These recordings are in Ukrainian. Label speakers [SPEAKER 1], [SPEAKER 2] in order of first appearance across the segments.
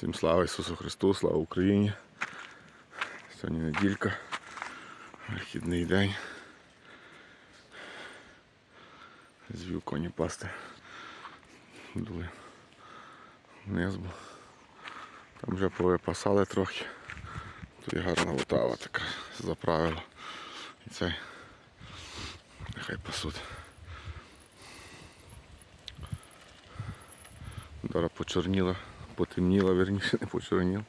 [SPEAKER 1] Всім слава Ісусу Христу, слава Україні. Сьогодні неділька, вихідний день. Звів коні пасти. Дули вниз, бо там вже повипасали трохи. Тут є гарна лотава така заправила. І цей нехай пасуть. Дора почорніла, потемніла, верніше, не почорніла.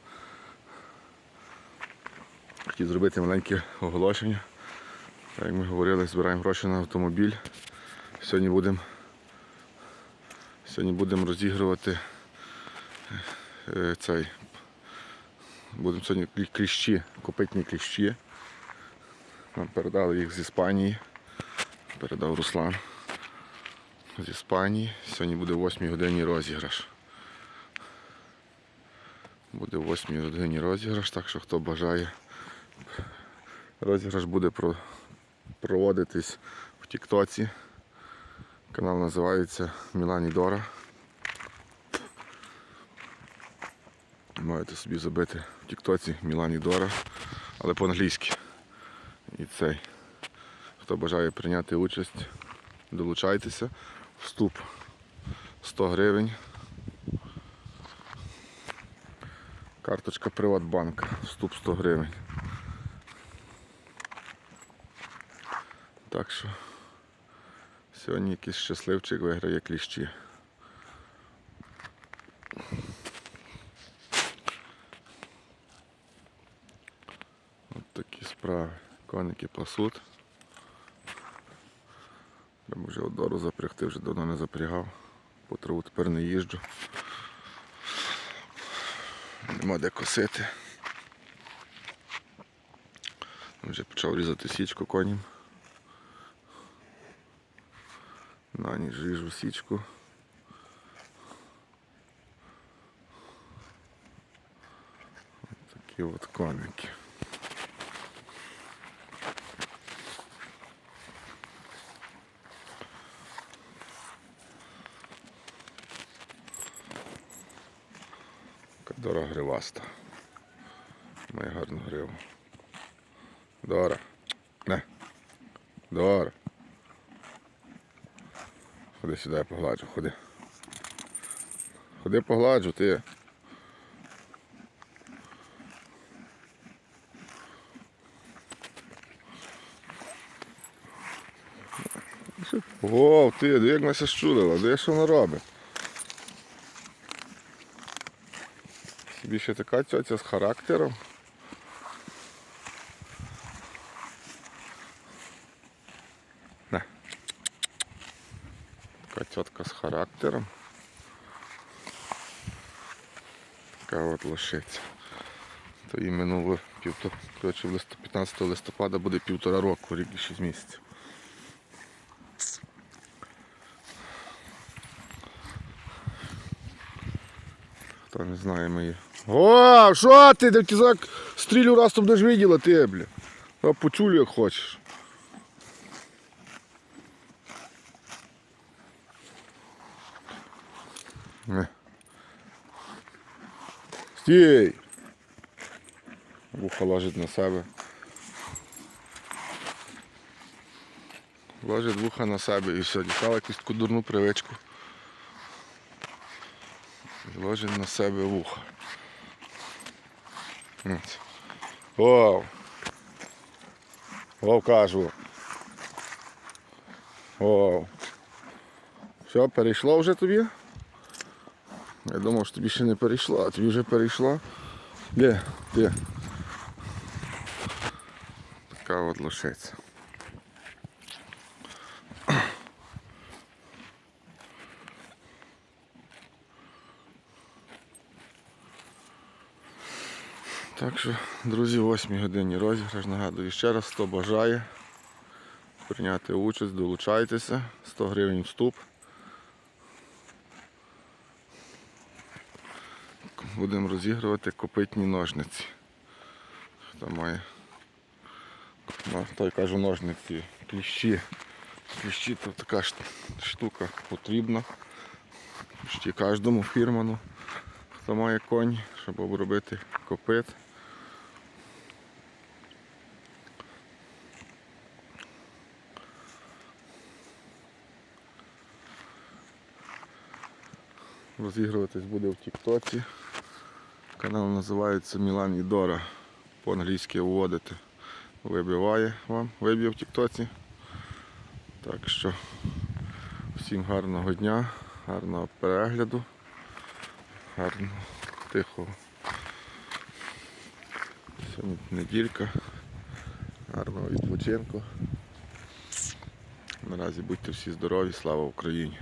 [SPEAKER 1] Хотів зробити маленьке оголошення. Так як ми говорили, збираємо гроші на автомобіль. Сьогодні будемо сьогодні будемо розігрувати е, цей. Будемо сьогодні кліщі, копитні кліщі. Нам передали їх з Іспанії. Передав Руслан з Іспанії. Сьогодні буде в 8 годині розіграш. Буде в 8 годині розіграш, так що хто бажає. Розіграш буде про- проводитись в Тіктоці. Канал називається Мілані Дора. Маєте собі забити в Тіктоці Мілані Дора, але по-англійськи. І цей. Хто бажає прийняти участь, долучайтеся. Вступ 100 гривень. Карточка Приватбанка. Вступ 100 гривень. Так що сьогодні якийсь щасливчик виграє кліщі. От такі справи. Коники пасуть. Треба вже одору запрягти, вже давно не запрягав. По траву тепер не їжджу. Нема де косити. Вже почав різати січку коням. На ніч ріжу січку. Ось такі от коники. Дора гриваста. Має гарну гриву. Дора. Не. Дора. Ходи сюди, я погладжу, ходи. Ходи погладжу, ти. О, ти, як Настя щулила, диви, що вона робить. Ще така тьотя з характером. На. Така тітка з характером. Така от лошиця. То їй минуло півтора, коротше, в 15 листопада буде півтора року, рік і 6 місяців. Хто не знає мої. О, що ти, де кізак стрілю раз то будеш виділа ти, бля. А почулю як хочеш. Не. Стій! Вуха ложить на себе. Ложить вуха на себе і все, дістала якусь таку дурну привичку. Ложить на себе вуха. Вов! Вов кажу. Вов. Все, перейшло вже тобі? Я думав, що тобі ще не перейшло, а тобі вже перейшло. Де? Де? Така от лошиця. Так що, друзі, о 8 годині розіграш. Нагадую ще раз, хто бажає прийняти участь, долучайтеся. 100 гривень вступ. Будемо розігрувати копитні ножниці. Хто має. Ну, той кажу ножниці, кліщі. Кліщі то така ш- штука потрібна. Почти кожному фірману. хто має конь, щоб обробити копит. Розігруватись буде в Тіктоці. Канал називається Мілан Ідора. По-англійськи вводите. Вибиває вам, виб'є в Тіктоці. Так що всім гарного дня, гарного перегляду, гарного, тихого. Сьогодні неділька, гарного відпочинку. Наразі будьте всі здорові, слава Україні!